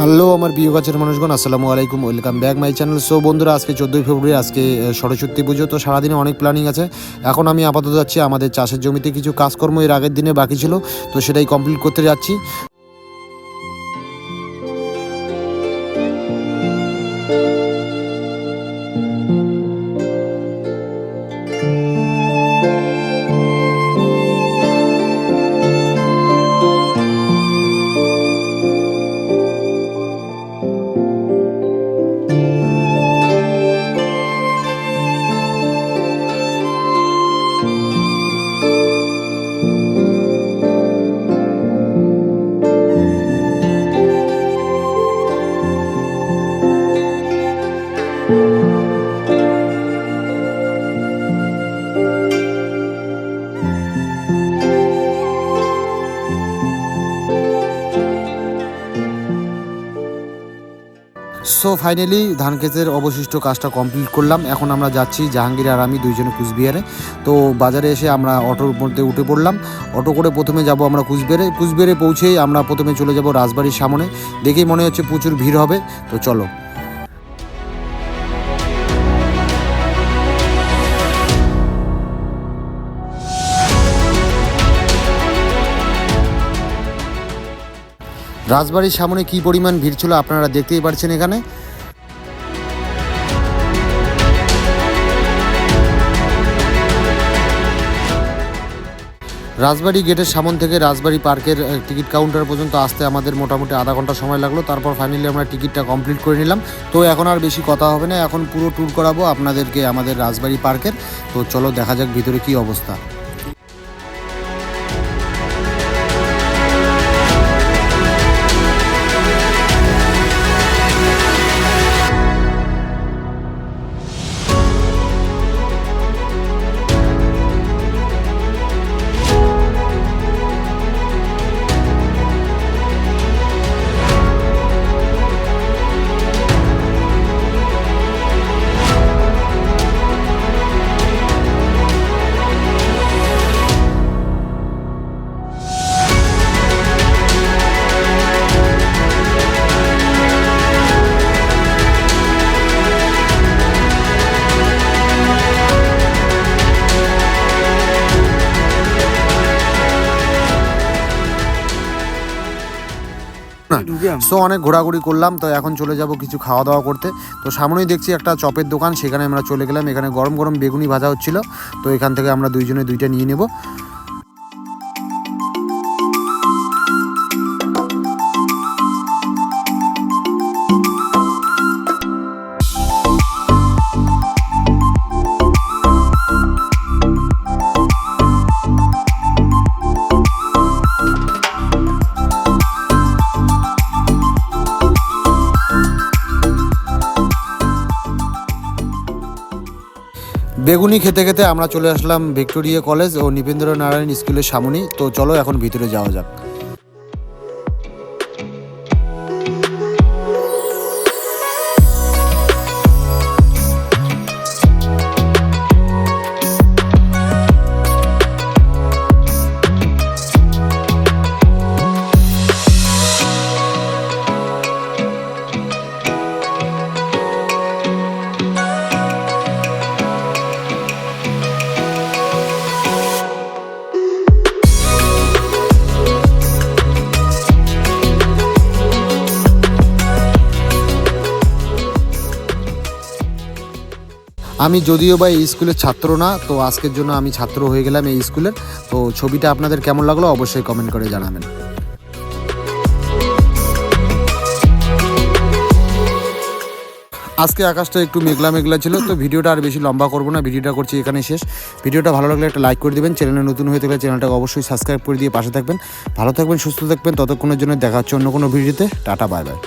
Hello, আমার প্রিয় গাছের মানুষগণ, আসসালামু আলাইকুম, welcome back my channel. So বন্ধুরা, আজকে চোদ্দোই ফেব্রুয়ারি, আজকে সরস্বতী পুজো, তো সারাদিনে অনেক প্ল্যানিং আছে। এখন আমি আপাতত যাচ্ছি আমাদের চাষের জমিতে, কিছু কাজকর্ম এর আগের দিনে বাকি ছিল, তো সেটাই কমপ্লিট করতে যাচ্ছি। সো ফাইনালি ধান ক্ষেতের অবশিষ্ট কাজটা কমপ্লিট করলাম। এখন আমরা যাচ্ছি জাহাঙ্গীর আর আমি দুইজনে কুচবিহারে। তো, বাজারে এসে আমরা অটোর মধ্যে উঠে পড়লাম। অটো করে প্রথমে যাব আমরা কুচবিহারে। কুচবিহারে পৌঁছেই আমরা প্রথমে চলে যাব রাজবাড়ির সামনে। দেখেই মনে হচ্ছে প্রচুর ভিড় হবে। তো, চলো। রাজবাড়ির সামনে কি পরিমাণ ভিড় ছিল আপনারা দেখতেই পারছেন এখানে? রাজবাড়ি গেটের সামন থেকে রাজবাড়ি পার্কের টিকিট কাউন্টার পর্যন্ত আসতে আমাদের মোটামুটি আধা ঘণ্টা সময় লাগল। তারপর ফাইনালি আমরা টিকিটটা কমপ্লিট করে নিলাম। তো এখন আর বেশি কথা হবে না, এখন পুরো ট্যুর করাবো আপনাদেরকে আমাদের রাজবাড়ি পার্কের। তো চলো দেখা যাক ভিতরে কি অবস্থা। সো অনেক ঘোরাঘুরি করলাম তো এখন চলে যাব কিছু খাওয়া দাওয়া করতে। তো সামনেই দেখছি একটা চপের দোকান সেখানে আমরা চলে গেলাম। এখানে গরম গরম বেগুনি ভাজা হচ্ছিল। তো এখান থেকে আমরা দুইজনে দুইটা নিয়ে নেব। বেগুনি খেতে খেতে আমরা চলে আসলাম ভিক্টোরিয়া কলেজ ও নিপেন্দ্র নারায়ণ স্কুলের সামনেই। তো চলো এখন ভিতরে যাওয়া যাক। আমি যদিও বা এই স্কুলের ছাত্র না, তো আজকের জন্য আমি ছাত্র হয়ে গেলাম এই স্কুলের। তো ছবিটা আপনাদের কেমন লাগল অবশ্যই কমেন্ট করে জানাবেন। আজকে আকাশটা একটু মেঘলা মেঘলা ছিল, তো ভিডিওটা আর বেশি লম্বা করব না, ভিডিওটা করছি এখানে শেষ। ভিডিওটা ভালো লাগলে একটা লাইক করে দিবেন চ্যানেলে নতুন হয়ে থাকলে চ্যানেলটাকে অবশ্যই সাবস্ক্রাইব করে দিয়ে পাশে থাকবেন। ভালো থাকবেন, সুস্থ থাকবেন, ততক্ষণের জন্য দেখা হচ্ছে অন্য কোনো ভিডিওতে। Tata bye bye